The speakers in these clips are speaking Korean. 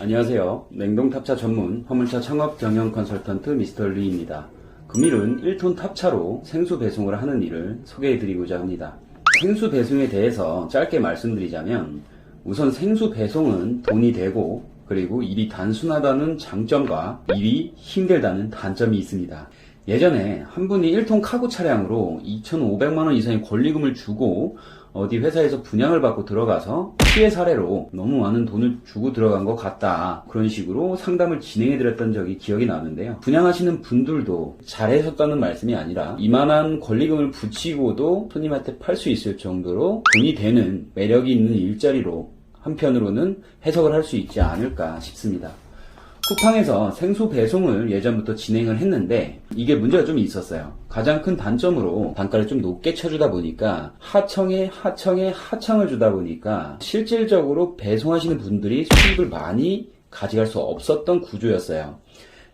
안녕하세요. 냉동탑차 전문 화물차 창업 경영 컨설턴트 미스터 리입니다. 금일은 1톤 탑차로 생수 배송을 하는 일을 소개해드리고자 합니다. 생수 배송에 대해서 짧게 말씀드리자면 우선 생수 배송은 돈이 되고 그리고 일이 단순하다는 장점과 일이 힘들다는 단점이 있습니다. 예전에 한 분이 1톤 카고 차량으로 2,500만원 이상의 권리금을 주고 어디 회사에서 분양을 받고 들어가서 피해 사례로 너무 많은 돈을 주고 들어간 것 같다. 그런 식으로 상담을 진행해 드렸던 적이 기억이 나는데요. 분양하시는 분들도 잘하셨다는 말씀이 아니라 이만한 권리금을 붙이고도 손님한테 팔 수 있을 정도로 돈이 되는 매력이 있는 일자리로 한편으로는 해석을 할 수 있지 않을까 싶습니다. 쿠팡에서 생수 배송을 예전부터 진행을 했는데 이게 문제가 좀 있었어요. 가장 큰 단점으로 단가를 좀 높게 쳐주다 보니까 하청에 하청에 하청을 주다 보니까 실질적으로 배송하시는 분들이 수입을 많이 가져갈 수 없었던 구조였어요.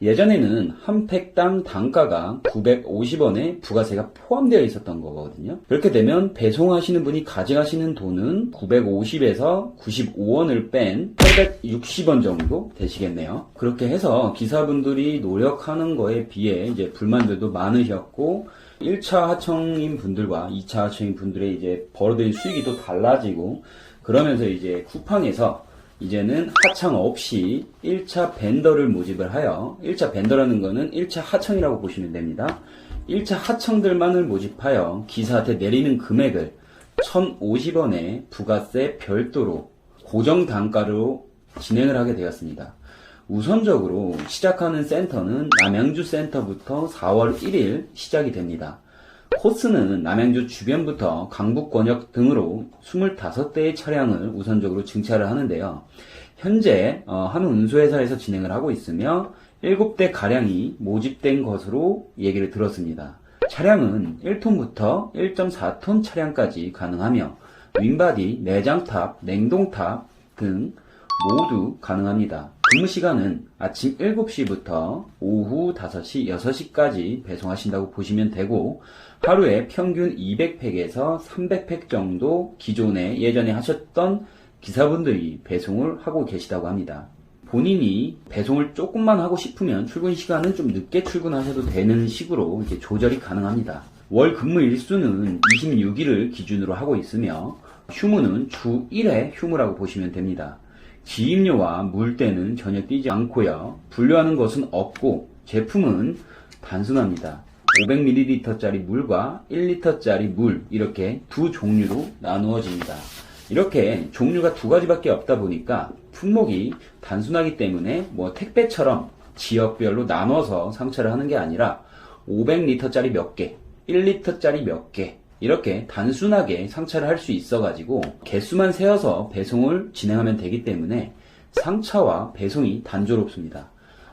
예전에는 한 팩당 단가가 950원에 부가세가 포함되어 있었던 거거든요. 그렇게 되면 배송하시는 분이 가져가시는 돈은 950에서 95원을 뺀 860원 정도 되시겠네요. 그렇게 해서 기사분들이 노력하는 거에 비해 이제 불만들도 많으셨고 1차 하청인 분들과 2차 하청인 분들의 이제 벌어들인 수익이 또 달라지고 그러면서 이제 쿠팡에서 이제는 하청 없이 1차 벤더를 모집을 하여 1차 벤더라는 거는 1차 하청이라고 보시면 됩니다. 1차 하청들만을 모집하여 기사한테 내리는 금액을 1,050원에 부가세 별도로 고정 단가로 진행을 하게 되었습니다. 우선적으로 시작하는 센터는 남양주 센터부터 4월 1일 시작이 됩니다. 코스는 남양주 주변부터 강북 권역 등으로 25대의 차량을 우선적으로 증차를 하는데요. 현재 어, 한 운수회사에서 진행을 하고 있으며 7대 가량이 모집된 것으로 얘기를 들었습니다. 차량은 1톤부터 1.4톤 차량까지 가능하며 윙바디, 내장탑, 냉동탑 등 모두 가능합니다. 근무 시간은 아침 7시부터 오후 5시, 6시까지 배송하신다고 보시면 되고 하루에 평균 200팩에서 300팩 정도 기존에 예전에 하셨던 기사분들이 배송을 하고 계시다고 합니다. 본인이 배송을 조금만 하고 싶으면 출근 시간은 좀 늦게 출근하셔도 되는 식으로 이렇게 조절이 가능합니다. 월 근무 일수는 26일을 기준으로 하고 있으며 휴무는 주 1회 휴무라고 보시면 됩니다. 지임료와 물때는 전혀 띄지 않고요. 분류하는 것은 없고 제품은 단순합니다. 500ml짜리 물과 1리터짜리 물 이렇게 두 종류로 나누어집니다. 이렇게 종류가 두 가지밖에 없다 보니까 품목이 단순하기 때문에 뭐 택배처럼 지역별로 나눠서 상차를 하는 게 아니라 500리터짜리 몇 개, 1리터짜리 몇 개, 이렇게 단순하게 상차를 할 수 있어 가지고 개수만 세어서 배송을 진행하면 되기 때문에 상차와 배송이 단조롭습니다.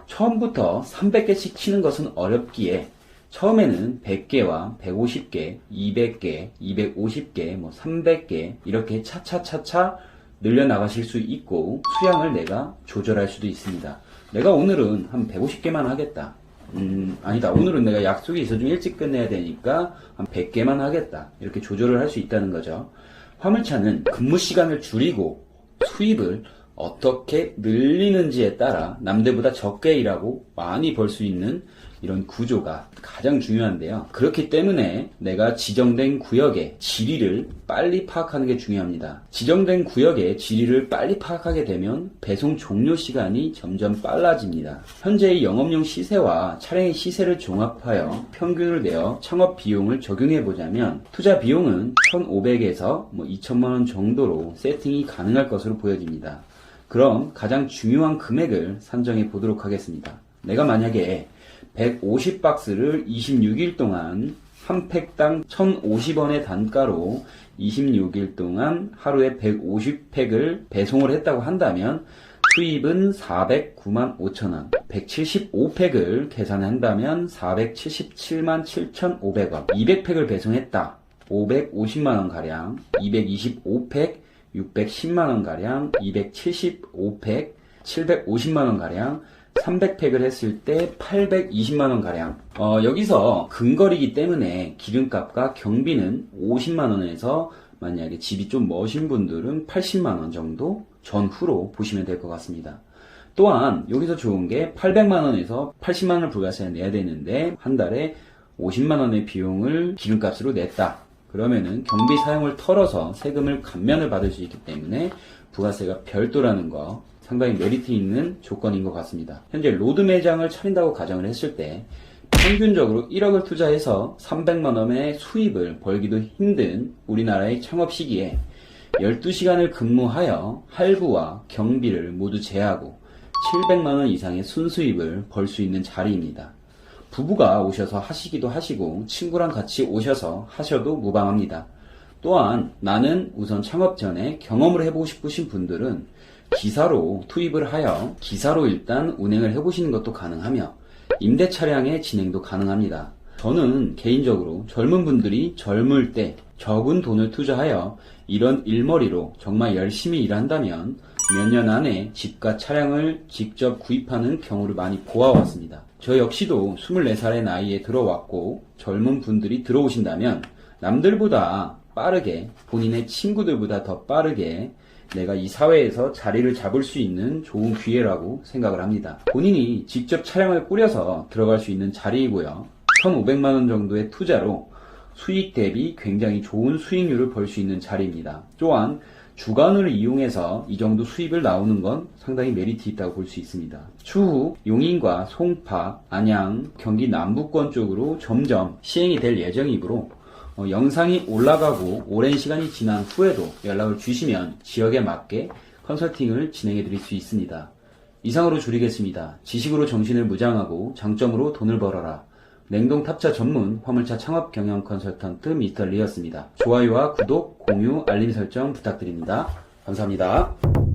처음부터 300개씩 치는 것은 어렵기에 처음에는 100개와 150개, 200개, 250개, 뭐 300개 이렇게 차차차차 늘려나가실 수 있고 수량을 내가 조절할 수도 있습니다. 내가 오늘은 한 150개만 하겠다. 음, 아니다. 오늘은 내가 약속이 있어 좀 일찍 끝내야 되니까 한 100개만 하겠다. 이렇게 조절을 할 수 있다는 거죠. 화물차는 근무 시간을 줄이고 수입을 어떻게 늘리는지에 따라 남들보다 적게 일하고 많이 벌 수 있는 이런 구조가 가장 중요한데요. 그렇기 때문에 내가 지정된 구역의 지리를 빨리 파악하는 게 중요합니다. 지정된 구역의 지리를 빨리 파악하게 되면 배송 종료 시간이 점점 빨라집니다. 현재의 영업용 시세와 차량의 시세를 종합하여 평균을 내어 창업 비용을 적용해 보자면 투자 비용은 1,500에서 뭐 2천만 원 정도로 세팅이 가능할 것으로 보여집니다. 그럼 가장 중요한 금액을 산정해 보도록 하겠습니다. 내가 만약에 150박스를 26일 동안 한 팩당 1,050원의 단가로 26일 동안 하루에 150팩을 배송을 했다고 한다면 수입은 409만 5천원, 175팩을 계산한다면 477만 7,500원, 200팩을 배송했다. 550만원 가량, 225팩 610만원 가량, 275팩 750만원 가량, 300팩을 했을 때 820만원 가량. 어, 여기서 근거리기 때문에 기름값과 경비는 50만원에서 만약에 집이 좀 머신 분들은 80만원 정도 전후로 보시면 될 것 같습니다. 또한 여기서 좋은 게 800만원에서 80만원을 부가세 내야 되는데 한 달에 50만원의 비용을 기름값으로 냈다. 그러면은 경비 사용을 털어서 세금을 감면을 받을 수 있기 때문에 부가세가 별도라는 거 상당히 메리트 있는 조건인 것 같습니다. 현재 로드 매장을 차린다고 가정을 했을 때 평균적으로 1억을 투자해서 300만 원의 수입을 벌기도 힘든 우리나라의 창업 시기에 12시간을 근무하여 할부와 경비를 모두 제하고 700만 원 이상의 순수입을 벌 수 있는 자리입니다. 부부가 오셔서 하시기도 하시고 친구랑 같이 오셔서 하셔도 무방합니다. 또한 나는 우선 창업 전에 경험을 해보고 싶으신 분들은 기사로 투입을 하여 기사로 일단 운행을 해보시는 것도 가능하며 임대 차량의 진행도 가능합니다. 저는 개인적으로 젊은 분들이 젊을 때 적은 돈을 투자하여 이런 일머리로 정말 열심히 일한다면 몇 년 안에 집과 차량을 직접 구입하는 경우를 많이 보아왔습니다. 저 역시도 24살의 나이에 들어왔고 젊은 분들이 들어오신다면 남들보다 빠르게 본인의 친구들보다 더 빠르게 내가 이 사회에서 자리를 잡을 수 있는 좋은 기회라고 생각을 합니다. 본인이 직접 차량을 꾸려서 들어갈 수 있는 자리이고요. 1,500만원 정도의 투자로 수익 대비 굉장히 좋은 수익률을 벌 수 있는 자리입니다. 또한 주간을 이용해서 이 정도 수입을 나오는 건 상당히 메리트 있다고 볼 수 있습니다. 추후 용인과 송파, 안양, 경기 남부권 쪽으로 점점 시행이 될 예정이므로 어, 영상이 올라가고 오랜 시간이 지난 후에도 연락을 주시면 지역에 맞게 컨설팅을 진행해 드릴 수 있습니다. 이상으로 줄이겠습니다. 지식으로 정신을 무장하고 장점으로 돈을 벌어라. 냉동 탑차 전문 화물차 창업 경영 컨설턴트 미스터 리였습니다. 좋아요와 구독, 공유, 알림 설정 부탁드립니다. 감사합니다.